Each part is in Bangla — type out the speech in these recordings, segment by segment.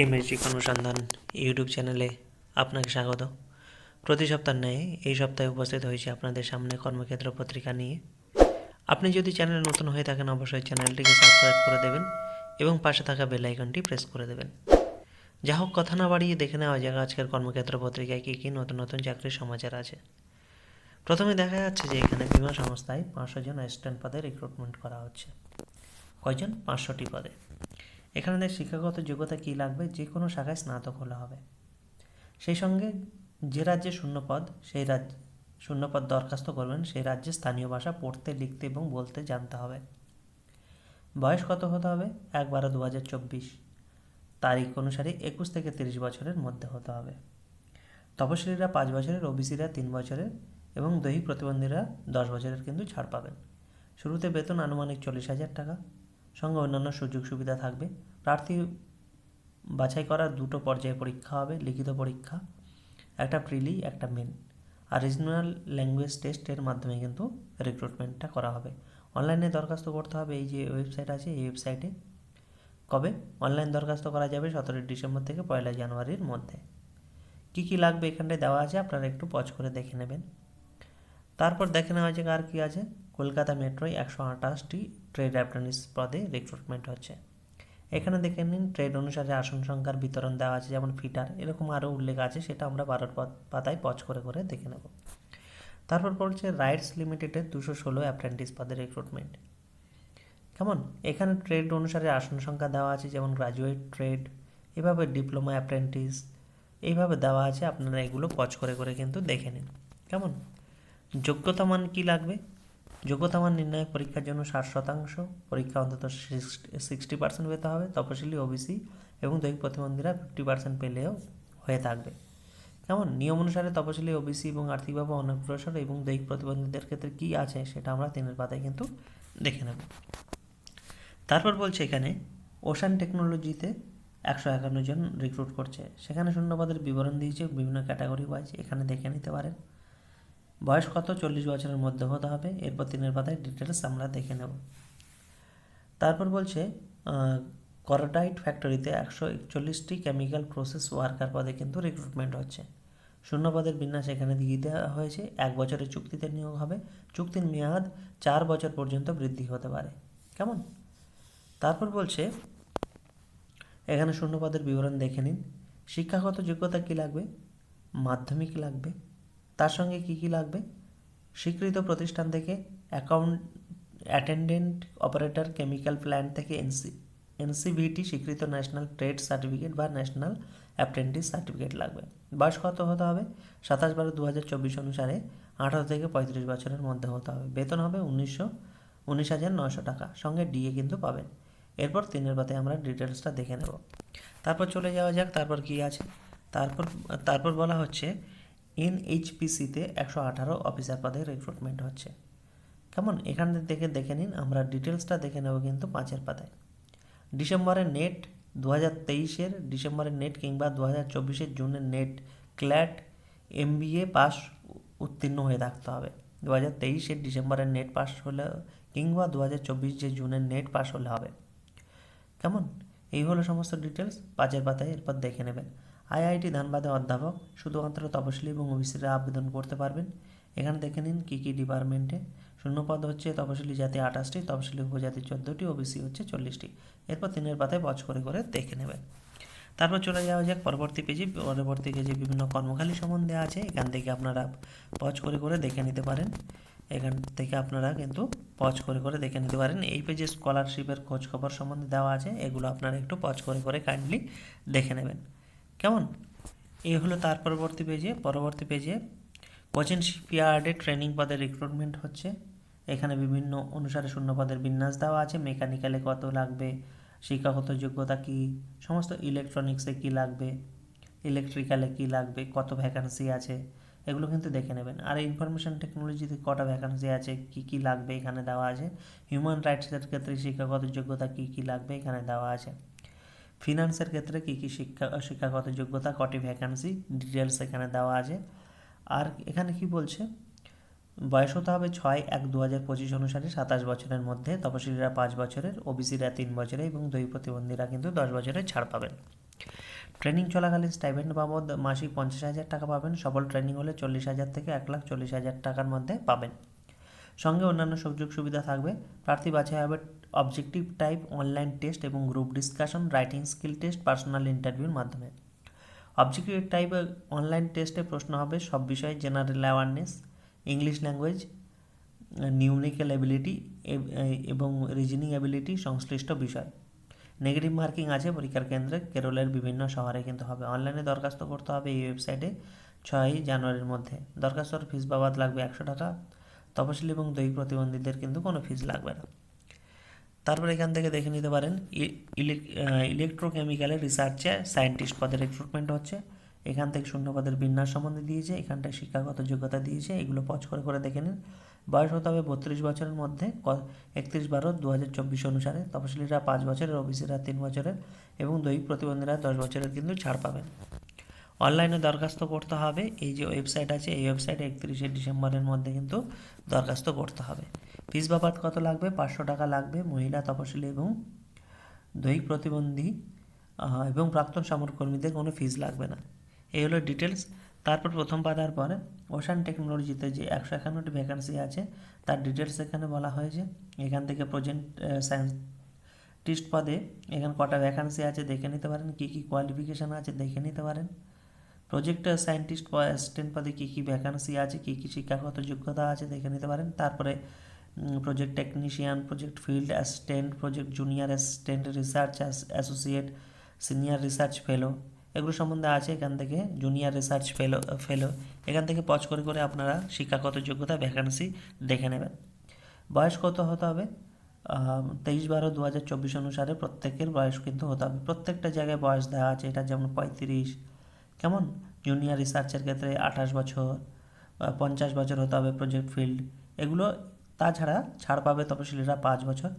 এমএসজি অনুসন্ধান ইউটিউব চ্যানেলে আপনাকে স্বাগত। প্রতি সপ্তাহ ন্যায় এই সপ্তাহে উপস্থিত হয়েছে আপনাদের সামনে কর্মক্ষেত্র পত্রিকা নিয়ে। আপনি যদি চ্যানেলে নতুন হয়ে থাকেন, অবশ্যই চ্যানেলটিকে সাবস্ক্রাইব করে দেবেন এবং পাশে থাকা বেল আইকনটি প্রেস করে দেবেন। যা হোক, কথা না বাড়িয়ে দেখে নেওয়া যাক আজকের কর্মক্ষেত্র পত্রিকায় কী কী নতুন নতুন চাকরির সমাচার আছে। প্রথমে দেখা যাচ্ছে যে এখানে বিমা সংস্থায় পাঁচশো জন অ্যাসিস্ট্যান্ট পদে রিক্রুটমেন্ট করা হচ্ছে। কয়জন? পাঁচশোটি পদে। এখানে শিক্ষাগত যোগ্যতা কী লাগবে? যে কোনো শাখায় স্নাতক হলে হবে। সেই সঙ্গে যে রাজ্যে শূন্যপদ, সেই রাজ্য, শূন্যপদ দরখাস্ত করবেন, সেই রাজ্যে স্থানীয় ভাষা পড়তে, লিখতে এবং বলতে জানতে হবে। বয়স কত হতে হবে? এক বারো দু হাজার চব্বিশ। তারিখ অনুসারে একুশ থেকে তিরিশ বছরের মধ্যে হতে হবে। তপশিলীরা পাঁচ বছরের, ওবিসিরা তিন বছরের এবং দৈহিক প্রতিবন্ধীরা দশ বছরের কিন্তু ছাড় পাবেন। শুরুতে বেতন আনুমানিক চল্লিশ হাজার টাকা। সঙ্গে অন্যান্য সুযোগ সুবিধা থাকবে। প্রার্থী বাছাই করার দুটো পর্যায়ে পরীক্ষা হবে, লিখিত পরীক্ষা, একটা প্রিলি, একটা মেন। আর রিজনাল ল্যাঙ্গুয়েজ টেস্টের মাধ্যমে কিন্তু রিক্রুটমেন্টটা করা হবে। অনলাইনে দরখাস্ত করতে হবে, এই যে ওয়েবসাইট আছে, এই ওয়েবসাইটে। কবে? অনলাইন দরখাস্ত করা যাবে সতেরোই ডিসেম্বর থেকে পয়লা জানুয়ারির মধ্যে। কী কী লাগবে এখানটায় দেওয়া আছে, আপনারা একটু পজ করে দেখে নেবেন। তারপর দেখে নেওয়া যাক আর কী আছে। কলকাতা মেট্রোয় একশো আঠাশটি ট্রেড অ্যাপ্রেন্টিস পদে রিক্রুটমেন্ট হচ্ছে। এখানে দেখে নিন ট্রেড অনুসারে আসন সংখ্যার বিতরণ দেওয়া আছে, যেমন ফিটার। এরকম আরও উল্লেখ আছে, সেটা আমরা বারোর পাতায় পজ করে করে দেখে নেব। তারপর পড়ছে রাইটস লিমিটেডের দুশো ষোলো অ্যাপ্রেন্টিস পদে রিক্রুটমেন্ট কেমন? এখানে ট্রেড অনুসারে আসন সংখ্যা দেওয়া আছে, যেমন গ্রাজুয়েট ট্রেড এভাবে ডিপ্লোমা অ্যাপ্রেন্টিস এইভাবে দেওয়া আছে, আপনারা এগুলো পজ করে করে কিন্তু দেখে নিন। কেমন? যোগ্যতা মান কী লাগবে? যোগ্যতা মান নির্ণয় পরীক্ষার জন্য ষাট শতাংশ, পরীক্ষা অন্তত সিক্সটি পার্সেন্ট পেতে হবে, তপশিলি ওবিসি এবং দৈহিক প্রতিবন্ধীরা ফিফটি পার্সেন্ট পেলেও হয়ে থাকবে। কেমন? নিয়ম অনুসারে তপশিলি ওবিসি এবং আর্থিকভাবে অনগ্রসর এবং দৈহিক প্রতিবন্ধীদের ক্ষেত্রে কী আছে সেটা আমরা তিনের পাতায় কিন্তু দেখে নেব। তারপর বলছে এখানে, ওশান টেকনোলজিতে একশো একান্ন জন রিক্রুট করছে। সেখানে শূন্যপদের বিবরণ দিয়েছে, বিভিন্ন ক্যাটাগরি ওয়াইজ এখানে দেখে নিতে পারেন। বয়স কত? চল্লিশ বছরের মধ্যে হতে হবে। এরপর তিনের পাতায় ডিটেলস আমরা দেখে নেব। তারপর বলছে করোটাইট ফ্যাক্টরিতে একশো একচল্লিশটি কেমিক্যাল প্রসেস ওয়ার্কার পদে কিন্তু রিক্রুটমেন্ট হচ্ছে। শূন্য পদের বিন্যাস এখানে দিয়ে দেওয়া হয়েছে। এক বছরের চুক্তিতে নিয়োগ হবে। চুক্তির মেয়াদ চার বছর পর্যন্ত বৃদ্ধি হতে পারে। কেমন? তারপর বলছে, এখানে শূন্য পদের বিবরণ দেখে নিন। শিক্ষাগত যোগ্যতা কী লাগবে? মাধ্যমিক লাগবে। তার সঙ্গে কী কী লাগবে? স্বীকৃত প্রতিষ্ঠান থেকে account attendant operator chemical plant থেকে এনসি এনসিভিটি স্বীকৃত ন্যাশনাল ট্রেড সার্টিফিকেট বা ন্যাশনাল অ্যাপ্রেন্টিস সার্টিফিকেট লাগবে। বয়স কত হতে হবে? সাতাশ বারো দু হাজার চব্বিশ অনুসারে আঠারো থেকে পঁয়ত্রিশ বছরের মধ্যে হতে হবে। বেতন হবে উনিশশো উনিশ হাজার নশো টাকা। সঙ্গে ডিএ কিন্তু পাবেন। এরপর তিনের পাতে আমরা ডিটেলসটা দেখে নেব। তারপর চলে যাওয়া যাক, তারপর কি আছে? তারপর তারপর বলা হচ্ছে এনএইচপিসিতে একশো আঠারো অফিসার পদে রিক্রুটমেন্ট হচ্ছে। কেমন? এখান থেকে দেখে নিন, আমরা ডিটেলসটা দেখে নেব কিন্তু পাঁচের পাতায়। ডিসেম্বরের নেট দু হাজার তেইশের, ডিসেম্বরের নেট কিংবা দু হাজার চব্বিশের জুনের নেট ক্ল্যাট এমবিএ পাস উত্তীর্ণ হয়ে থাকতে হবে। দু হাজার তেইশের ডিসেম্বরের নেট পাস হলে, কিংবা দু হাজার চব্বিশ যে জুনের নেট পাস হলে হবে। কেমন? এই হলো সমস্ত ডিটেলস পাঁচের পাতায় এরপর দেখে নেবেন। আইআইটি ধানবাদে অধ্যাপক, শুধুমাত্র তপশিলি এবং ওবিসিরা আবেদন করতে পারবেন। এখানে দেখে নিন কী কী ডিপার্টমেন্টে। শূন্যপদ হচ্ছে তপশিলি জাতি আঠাশটি, তপশিলি উপজাতি চোদ্দোটি, ওবিসি হচ্ছে চল্লিশটি। এরপর তিনের পাতায় বচ করে করে দেখে নেবেন। তারপর চলে যাওয়া যাক পরবর্তী পেজে। পরবর্তী পেজে বিভিন্ন কর্মখালী সম্বন্ধে আছে। এখান থেকে আপনারা পজ করে করে দেখে নিতে পারেন। এখান থেকে আপনারা কিন্তু পজ করে করে দেখে নিতে পারেন। এই পেজে স্কলারশিপের খোঁজ খবর সম্বন্ধে দেওয়া আছে। এগুলো আপনারা একটু পজ করে করে কাইন্ডলি দেখে নেবেন। কেমন? এই হলো তার পরবর্তী পেজে পরবর্তী পেজে কোচিন শিপইয়ার্ডে ট্রেনিং পদের রিক্রুটমেন্ট হচ্ছে। এখানে বিভিন্ন অনুসারে শূন্য পদের বিন্যাস দেওয়া আছে। মেকানিক্যালে কত লাগবে? শিক্ষাগত যোগ্যতা কী? সমস্ত ইলেকট্রনিক্সে কী লাগবে? ইলেকট্রিক্যালে কী লাগবে? কত ভ্যাকান্সি আছে? এগুলো কিন্তু দেখে নেবেন। আর ইনফরমেশন টেকনোলজিতে কটা ভ্যাকান্সি আছে? কী কী লাগবে এখানে দেওয়া আছে? হিউম্যান রাইটসের ক্ষেত্রে শিক্ষাগত যোগ্যতা কী কী লাগবে এখানে দেওয়া আছে। ফিনান্সের ক্ষেত্রে কী কী শিক্ষা, শিক্ষাগত যোগ্যতা, কটি ভ্যাকান্সি ডিটেলস এখানে দেওয়া আছে। আর এখানে কি বলছে? বয়স হতে হবে ছয় এক দু হাজার পঁচিশ অনুসারে সাতাশ বছরের মধ্যে, তপশিলীরা পাঁচ বছরের, ওবিসিরা তিন বছরে এবং দই প্রতিবন্ধীরা কিন্তু দশ বছরের ছাড় পাবেন। ট্রেনিং চলাকালীন স্টাইপেন্ড বাবদ মাসিক পঞ্চাশ হাজার টাকা পাবেন। সফল ট্রেনিং হলে চল্লিশ হাজার থেকে এক লাখ চল্লিশ হাজার টাকার মধ্যে পাবেন। সঙ্গে অন্যান্য সুযোগ সুবিধা থাকবে। প্রার্থী বাছাই হবে অবজেক্টিভ টাইপ অনলাইন টেস্ট এবং group discussion writing skill test personal ইন্টারভিউর মাধ্যমে। অবজেক্টিভ টাইপ অনলাইন টেস্টে প্রশ্ন হবে, সব বিষয়ে general awareness English language numerical ability এবং রিজনিং এবিলিটি সংশ্লিষ্ট বিষয়। নেগেটিভ মার্কিং আছে পরীক্ষার কেন্দ্রে, কেরলের বিভিন্ন শহরে কিন্তু হবে। অনলাইনে দরখাস্ত করতে হবে এই ওয়েবসাইটে ছয়ই জানুয়ারির মধ্যে। দরখাস্তর ফিস বাবদ লাগবে একশো টাকা। তপশিলি এবং দৈহিক প্রতিবন্ধীদের কিন্তু কোনো ফিস লাগবে না। তারপর এখান থেকে দেখে নিতে পারেন ইলেকট্রোকেমিক্যালের রিসার্চে সায়েন্টিস্ট পদের রিক্রুটমেন্ট হচ্ছে। এখান থেকে শূন্য পদের বিন্যাস সম্বন্ধে দিয়েছে, এখানটায় শিক্ষাগত যোগ্যতা দিয়েছে, এগুলো পজ করে করে দেখে নিন। বয়স হতে হবে বত্রিশ বছরের মধ্যে একত্রিশ বারো দু হাজার চব্বিশ অনুসারে। তপশিলীরা পাঁচ বছরের, ওবিসিরা তিন বছরের এবং দৈহিক প্রতিবন্ধীরা দশ বছরের কিন্তু ছাড় পাবেন। অনলাইনে দরখাস্ত করতে হবে, এই যে ওয়েবসাইট আছে, এই ওয়েবসাইটে একত্রিশে ডিসেম্বরের মধ্যে কিন্তু দরখাস্ত করতে হবে। ফিস বাবদ কত লাগবে? পাঁচশো টাকা লাগবে। মহিলা তপশিলি এবং দৈহিক প্রতিবন্ধী এবং প্রাক্তন সমরকর্মীদের কোনো ফিস লাগবে না। এই হলো ডিটেলস তারপর প্রথম পাতার পরে ওশান টেকনোলজিতে যে একশো একান্নটি ভ্যাকান্সি আছে, তার ডিটেলস এখানে বলা হয়েছে। এখান থেকে প্রজেন্ট সায়েন্টিস্ট পদে এখানে কটা ভ্যাকান্সি আছে দেখে নিতে পারেন। কী কী কোয়ালিফিকেশান আছে দেখে নিতে পারেন। প্রজেক্ট সায়েন্টিস্ট অ্যাসিস্ট্যান্ট পদে কী কী ভ্যাকান্সি আছে, কী কী শিক্ষাগত যোগ্যতা আছে দেখে নিতে পারেন। তারপরে project technician project field assistant project junior assistant research associate senior research fellow এগুলো সম্বন্ধে আছে এখান থেকে জুনিয়র রিসার্চ ফেলো ফেলো এখান থেকে পজ করে করে আপনারা শিক্ষাগত যোগ্যতা ভ্যাকান্সি দেখে নেবেন। বয়স কত হতে হবে? তেইশ বারো দু হাজার চব্বিশ অনুসারে প্রত্যেকের বয়স কিন্তু হতে হবে। প্রত্যেকটা জায়গায় বয়স দেওয়া আছে, এটা যেমন পঁয়ত্রিশ, কেমন? জুনিয়র রিসার্চের ক্ষেত্রে আঠাশ বছর পঞ্চাশ বছর হতে হবে প্রজেক্ট ফিল্ড এগুলো তাছাড়া ছাড় পাবে তপশিলীরা পাঁচ বছর,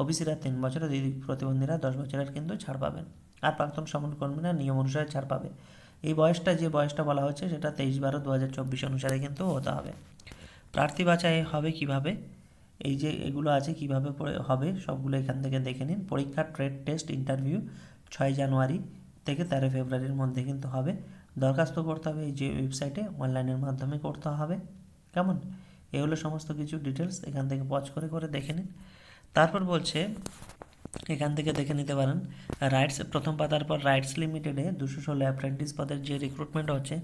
ওবিসিরা তিন বছর দিদি প্রতিবন্ধীরা দশ বছরের কিন্তু ছাড় পাবেন। আর প্রাক্তন সমরকর্মীরা নিয়ম অনুসারে ছাড় পাবে। এই বয়সটা, যে বয়সটা বলা হচ্ছে, সেটা তেইশ বারো দু হাজার চব্বিশ অনুসারে কিন্তু হতে হবে। প্রার্থী বাছাই হবে কীভাবে? এই যে এগুলো আছে, কীভাবে হবে, সবগুলো এখান থেকে দেখে নিন। পরীক্ষা ট্রেড টেস্ট ইন্টারভিউ ছয় জানুয়ারি থেকে তেরো ফেব্রুয়ারির মধ্যে কিন্তু হবে। দরখাস্ত করতে হবে এই যে ওয়েবসাইটে, অনলাইনের মাধ্যমে করতে হবে। কেমন? এ হলো সমস্ত কিছু ডিটেলস এখান থেকে পজ করে করে দেখে নিন। তারপর বলছে এখান থেকে দেখে নিতে পারেন। রাইটস প্রথম পাতার পর রাইটস লিমিটেডে দুশো ষোলো অ্যাপ্রেন্টিস পদের যে রিক্রুটমেন্ট হচ্ছে,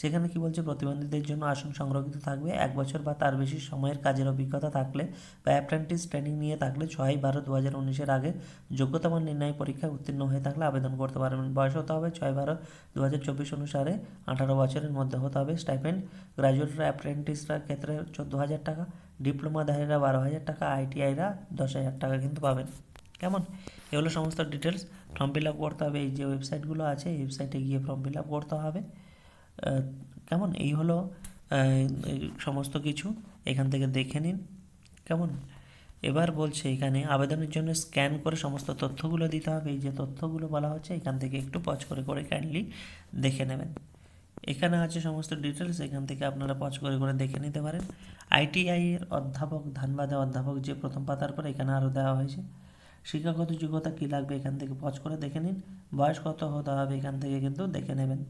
সেখানে কি বলছে? প্রতিবন্ধীদের জন্য আসন সংরক্ষিত থাকবে। এক বছর বা তার বেশি সময়ের কাজের অভিজ্ঞতা থাকলে বা অ্যাপ্রেন্টিস ট্রেনিং নিয়ে থাকলে ছয় বারো দু হাজার উনিশের আগে যোগ্যতা মান নির্ণয় পরীক্ষায় উত্তীর্ণ হয়ে থাকলে আবেদন করতে পারবেন। বয়স হতে হবে ছয় বারো দু হাজার চব্বিশ অনুসারে আঠারো বছরের মধ্যে হতে হবে। স্টাইপেন্ড গ্রাজুয়েটরা অ্যাপ্রেন্টিসরা ক্ষেত্রে চোদ্দ হাজার টাকা ডিপ্লোমাধারীরা বারো হাজার টাকা আইটিআইরা দশ হাজার টাকা কিন্তু পাবেন। কেমন? এগুলো সমস্ত ডিটেলস ফর্ম ফিল আপ করতে হবে, এই যে ওয়েবসাইটগুলো আছে ওয়েবসাইটে গিয়ে ফর্ম ফিল আপ করতে হবে। কেমন? এই হলো সমস্ত কিছু। এখান থেকে দেখে নিন। কেমন? এবার বলছে এখানে আবেদনের জন্য স্ক্যান করে সমস্ত তথ্যগুলো দিতে হবে। এই যে তথ্যগুলো বলা হচ্ছে, এখান থেকে একটু পজ করে করে কাইন্ডলি দেখে নেবেন। এখানে আছে সমস্ত ডিটেলস এখান থেকে আপনারা পজ করে করে দেখে নিতে পারেন। আইটিআই এর অধ্যাপক, ধানবাদে অধ্যাপক যে প্রথম পাতার পর এখানে আরও দেওয়া হয়েছে। শিক্ষাগত যোগ্যতা কী লাগবে এখান থেকে পজ করে দেখে নিন। বয়স কত হতে হবে এখান থেকে কিন্তু দেখে নেবেন।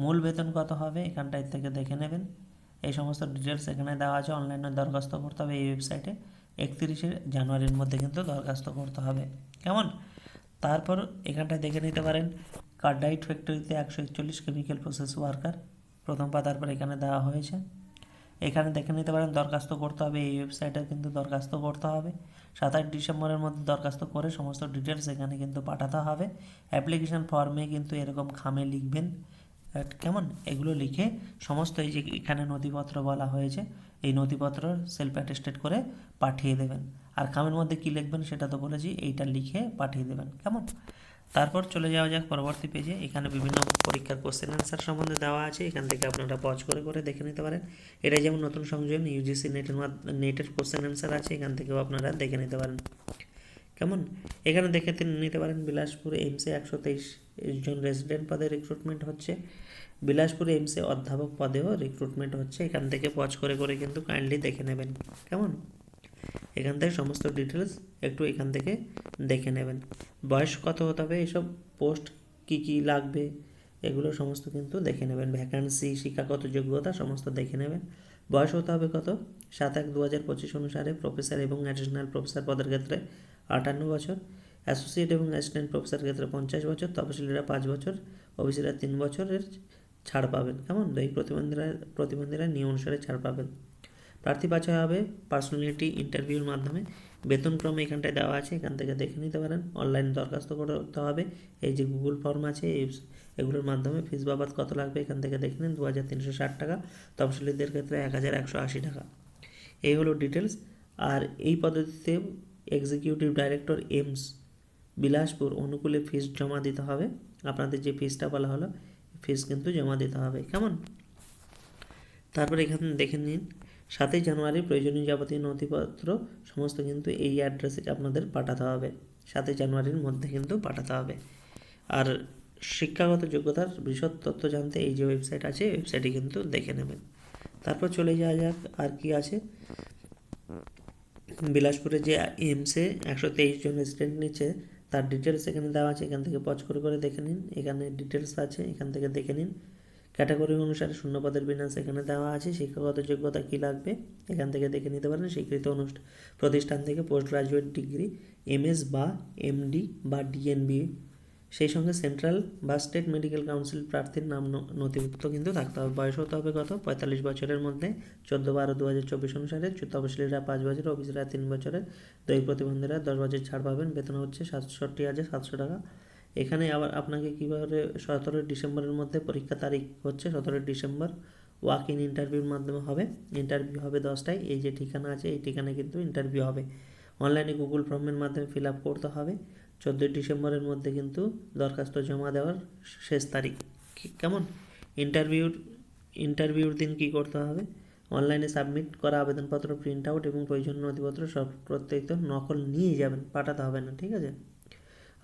মূল বেতন কত হবে এখানটায় থেকে দেখে নেবেন। এই সমস্ত ডিটেলস এখানে দেওয়া আছে। অনলাইনে দরখাস্ত করতে হবে এই ওয়েবসাইটে একত্রিশে জানুয়ারির মধ্যে কিন্তু দরখাস্ত করতে হবে। কেমন? তারপর এখানটায় দেখে নিতে পারেন, কার্ডাইট ফ্যাক্টরিতে একশো একচল্লিশ কেমিক্যাল প্রসেস ওয়ার্কার প্রথম পাতার পর এখানে দেওয়া হয়েছে। এখানে দেখে নিতে পারেন, দরখাস্ত করতে হবে, এই ওয়েবসাইটে কিন্তু দরখাস্ত করতে হবে। সাতাশ ডিসেম্বরের মধ্যে দরখাস্ত করে সমস্ত ডিটেলস এখানে কিন্তু পাঠাতে হবে। অ্যাপ্লিকেশান ফর্মে কিন্তু এরকম খামে লিখবেন। কেমন? এগুলো লিখে সমস্ত এই যে এখানে নথিপত্র বলা হয়েছে, এই নথিপত্র সেলফ অ্যাটেস্টেড করে পাঠিয়ে দেবেন। আর কামের মধ্যে কী লিখবেন সেটা তো বলেছি, এইটা লিখে পাঠিয়ে দেবেন, কেমন? তারপর চলে যাওয়া যাক পরবর্তী পেজে এখানে বিভিন্ন পরীক্ষার কোশ্চেন অ্যান্সার সম্বন্ধে দেওয়া আছে, এখান থেকে আপনারা পজ করে করে দেখে নিতে পারেন। এটা যেমন নতুন সংযোজন ইউজিসি নেটের নেটের কোশ্চেন অ্যান্সার আছে, এখান থেকেও আপনারা দেখে নিতে পারেন। কেমন? এখানে দেখে নিতে পারেন, বিলাসপুর এইমসে একশো তেইশ জন রেসিডেন্ট পদে রিক্রুটমেন্ট হচ্ছে। বিলাসপুর এইমসে অধ্যাপক পদেও রিক্রুটমেন্ট হচ্ছে, এখান থেকে পজ করে করে কিন্তু কাইন্ডলি দেখে নেবেন, কেমন? এখান থেকে সমস্ত ডিটেলস একটু এখান থেকে দেখে নেবেন। বয়স কত হতে হবে এইসব পোস্ট কি কি লাগবে, এগুলো সমস্ত কিন্তু দেখে নেবেন। ভ্যাকান্সি শিক্ষাগত যোগ্যতা সমস্ত দেখে নেবেন। বয়স হতে হবে কত? সাত এক দু হাজার পঁচিশ অনুসারে প্রফেসর এবং অ্যাডিশনাল প্রফেসর পদের ক্ষেত্রে আটান্ন বছর অ্যাসোসিয়েট এবং অ্যাসিস্ট্যান্ট প্রফেসর ক্ষেত্রে পঞ্চাশ বছর তপশিলীরা পাঁচ বছর ওবিসিরা তিন বছরের ছাড় পাবেন। কেমন? এই প্রতিবন্ধীরা প্রতিবন্ধীরা নিয়ম অনুসারে ছাড় পাবেন। প্রার্থী বাছাই হবে পার্সোনালিটি ইন্টারভিউর মাধ্যমে। বেতন বেতনক্রম এখানটায় দেওয়া আছে, এখান থেকে দেখে নিতে পারেন। অনলাইনে দরখাস্ত করতে হবে। এই যে গুগল ফর্ম আছে এগুলোর মাধ্যমে ফিস বাবদ কত লাগবে এখান থেকে দেখে নিন দু হাজার তিনশো ষাট টাকা। তফসিলিদের ক্ষেত্রে এক হাজার একশো আশি টাকা। এই হলো ডিটেলস আর এই পদ্ধতিতে এক্সিকিউটিভ ডাইরেক্টর এমস বিলাসপুর অনুকূলে ফিস জমা দিতে হবে। আপনাদের যে ফিসটা বলা হলো ফিস কিন্তু জমা দিতে হবে। কেমন? তারপরে এখানে দেখে নিন। সাতই জানুয়ারি প্রয়োজনীয় যাবতীয় নথিপত্র সমস্ত কিন্তু এই অ্যাড্রেসে আপনাদের পাঠাতে হবে। সাতই জানুয়ারির মধ্যে কিন্তু পাঠাতে হবে। আর শিক্ষাগত যোগ্যতার বিশদ তথ্য জানতে এই যে ওয়েবসাইট আছে ওয়েবসাইটে কিন্তু দেখে নেবেন। তারপর চলে যাওয়া যাক আর কি আছে। বিলাসপুরে যে এমসে একশো তেইশ জন স্টুডেন্ট নিচ্ছে, তার ডিটেলস এখানে দেওয়া আছে। এখান থেকে পজ করে করে দেখে নিন। এখানে ডিটেলস আছে, এখান থেকে দেখে নিন। ক্যাটাগরি অনুসারে শূন্যপদের বিন্যাস এখানে দেওয়া আছে। শিক্ষাগত যোগ্যতা কী লাগবে? এখান থেকে দেখে নিতে পারেন স্বীকৃত অনুষ্ঠান প্রতিষ্ঠান থেকে পোস্ট গ্রাজুয়েট ডিগ্রি এমএস বা এমডি বা ডিএনবি সেই সঙ্গে সেন্ট্রাল বা স্টেট মেডিকেল কাউন্সিল প্রার্থীর নাম নথিভুক্ত কিন্তু থাকতে হবে। বয়স হতে হবে কত? পঁয়তাল্লিশ বছরের মধ্যে। চোদ্দ বারো দু হাজার চব্বিশ অনুসারে তপশিলীরা পাঁচ বছর অফিসিরা তিন বছরের। দৈহিক প্রতিবন্ধীরা দশ বছর ছাড় পাবেন। বেতন হচ্ছে সাতষট্টি হাজার সাতশো টাকা। এখানে আবার আপনাকে কীভাবে সতেরোই ডিসেম্বরের মধ্যে পরীক্ষা তারিখ হচ্ছে, সতেরোই ডিসেম্বর ওয়াক ইন ইন্টারভিউর মাধ্যমে হবে। ইন্টারভিউ হবে দশটায়। এই যে ঠিকানা আছে, এই ঠিকানায় কিন্তু ইন্টারভিউ হবে। অনলাইনে গুগল ফর্মের মাধ্যমে ফিল আপ করতে হবে। চোদ্দোই ডিসেম্বরের মধ্যে কিন্তু দরখাস্ত জমা দেওয়ার শেষ তারিখ। কেমন? ইন্টারভিউর ইন্টারভিউর দিন কী করতে হবে? অনলাইনে সাবমিট করা আবেদনপত্র প্রিন্ট আউট এবং প্রয়োজনীয় নথিপত্র সব প্রত্যেক নকল নিয়ে যাবেন, পাঠাতে হবে না, ঠিক আছে?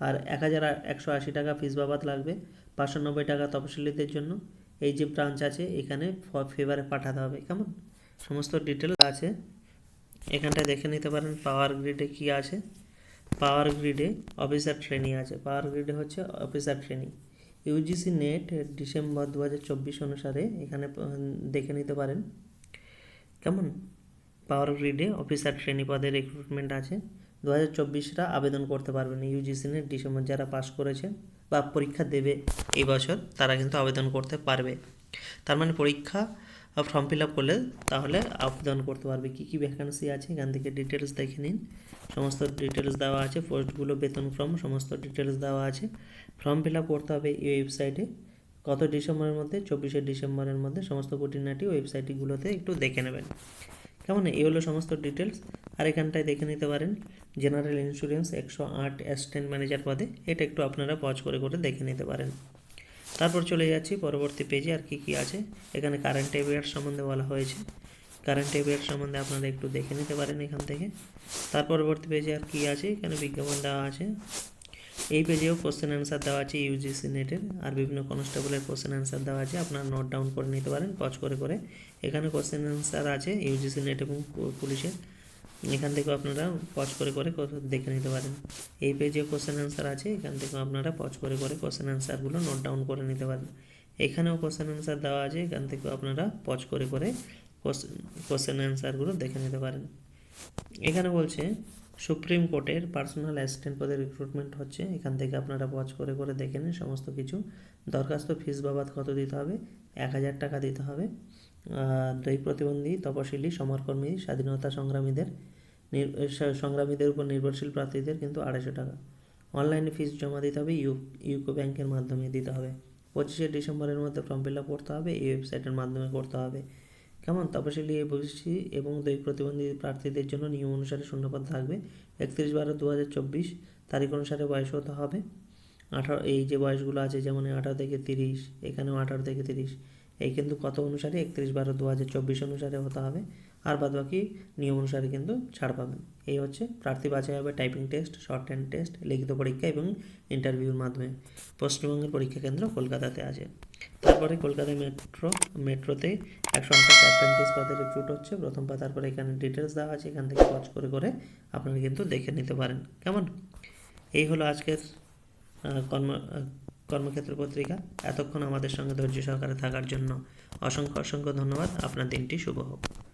আর এক হাজার একশো আশি টাকা ফিস বাবদ লাগবে। পাঁচশো নব্বই টাকা তপশিলীদের জন্য। এই যে ব্রাঞ্চ আছে, এখানে ফেভারে পাঠাতে হবে। কেমন? সমস্ত ডিটেল আছে। এখানটায় দেখে নিতে পারেন পাওয়ার গ্রিডে কি আছে। পাওয়ার গ্রিডে অফিসার ট্রেনিং আছে। পাওয়ার গ্রিডে হচ্ছে officer training UGC NET December দু হাজার চব্বিশ অনুসারে এখানে দেখে নিতে পারেন। কেমন? পাওয়ার গ্রিডে অফিসার ট্রেনি পদে রিক্রুটমেন্ট আছে। দু হাজার চব্বিশরা আবেদন করতে পারবেন ইউজিসি নেট ডিসেম্বর যারা পাশ করেছে বা পরীক্ষা দেবে এই বছর, তারা কিন্তু আবেদন করতে পারবে। তার মানে পরীক্ষা ফর্ম ফিল আপ করলে তাহলে আবেদন করতে পারবে। কী কী ভ্যাকান্সি আছে এখান থেকে ডিটেলস দেখে নিন। সমস্ত ডিটেলস দেওয়া আছে, পোস্টগুলো বেতনক্রম সমস্ত ডিটেলস দেওয়া আছে। ফর্ম ফিল আপ করতে হবে এই ওয়েবসাইটে কত ডিসেম্বরের মধ্যে, চব্বিশে ডিসেম্বরের মধ্যে সমস্ত খুঁটিনাটি ওয়েবসাইটগুলোতে একটু দেখে নেবেন। কেমন? এই হলো সমস্ত ডিটেলস আর এখানটায় দেখে নিতে পারেন। জেনারেল ইন্স্যুরেন্স একশো আট অ্যাসিস্ট্যান্ট ম্যানেজার পদে। এটা একটু আপনারা পজ করে করে দেখে নিতে পারেন। তারপর চলে যাচ্ছি পরবর্তী পেজে আর কি কি আছে। এখানে কারেন্ট অ্যাফেয়ার্স সম্বন্ধে বলা হয়েছে। কারেন্ট অ্যাফেয়ার্স সম্বন্ধে আপনারা একটু দেখে নিতে পারেন এখান থেকে। তার পরবর্তী পেজে আর কি আছে? এখানে বিজ্ঞাপন দেওয়া আছে। এই পেজেও কোশ্চেন অ্যান্সার দেওয়া আছে ইউজিসি নেটের আর বিভিন্ন কনস্টেবলের কোশ্চেন অ্যান্সার দেওয়া আছে। আপনারা নোট ডাউন করে নিতে পারেন পজ করে করে। এখানে কোশ্চেন অ্যান্সার আছে ইউজিসি নেট এবং পুলিশের। এখান থেকেও আপনারা পজ করে করে দেখে নিতে পারেন। এই পেজে কোশ্চেন অ্যান্সার আছে, এখান থেকেও আপনারা পজ করে করে কোশ্চেন অ্যান্সারগুলো নোট ডাউন করে নিতে পারেন। এখানেও কোশ্চেন অ্যান্সার দেওয়া আছে, এখান থেকেও আপনারা পজ করে করে কোশ্চেন অ্যান্সারগুলো দেখে নিতে পারেন। এখানে বলছে, সুপ্রিম কোর্টের পার্সোনাল অ্যাসিস্ট্যান্ট পদে রিক্রুটমেন্ট হচ্ছে, এখান থেকে আপনারা ওয়াচ করে করে দেখে নিন, সমস্ত কিছু। দরখাস্ত ফিস বাবদ কত দিতে হবে? এক হাজার টাকা দিতে হবে। দৈহিক প্রতিবন্ধী, তপশিলি, সমরকর্মী, স্বাধীনতা সংগ্রামীদের সংগ্রামীদের উপর নির্ভরশীল প্রার্থীদের কিন্তু আড়াইশো টাকা। অনলাইনে ফিস জমা দিতে হবে, ইউ ইউকো ব্যাংকের মাধ্যমে দিতে হবে। পঁচিশে ডিসেম্বরের মধ্যে ফর্ম ফিল আপ করতে হবে, এই ওয়েবসাইটের মাধ্যমে করতে হবে। কেমন? তপশিলি এবিসি এবং দৈহিক প্রতিবন্ধী প্রার্থীদের জন্য নিয়ম অনুসারে শূন্যপদ থাকবে। একত্রিশ বারো দু হাজার চব্বিশ তারিখ অনুসারে বয়স হতে হবে? আঠারো এই যে বয়সগুলো আছে, যেমন আঠারো থেকে তিরিশ, এখানেও আঠারো থেকে তিরিশ। এই কিন্তু কত অনুসারে? একত্রিশ বারো দু হাজার চব্বিশ অনুসারে হতে হবে। আর বাদ বাকি নিয়ম অনুসারে কিন্তু ছাড় পাবেন। এই হচ্ছে প্রার্থী বাছাই হবে typing test shorthand test লিখিত পরীক্ষা এবং ইন্টারভিউর মাধ্যমে। পশ্চিমবঙ্গের পরীক্ষা কেন্দ্র কলকাতাতে আছে। তারপরে কলকাতায় মেট্রো মেট্রোতে একশো আঠাশ অ্যাপ্রেন্টিস পদে রিক্রুট হচ্ছে। প্রথম পা, তারপরে এখানে ডিটেলস দেওয়া আছে। এখান থেকে ওয়াচ করে করে আপনারা কিন্তু দেখে নিতে পারেন। কেমন? এই হলো আজকের কর্ম কর্মক্ষেত্র পত্রিকা, এতক্ষণ আমাদের সঙ্গে ধৈর্য সহকারে থাকার জন্য অসংখ্য অসংখ্য ধন্যবাদ। আপনার দিনটি শুভ হোক।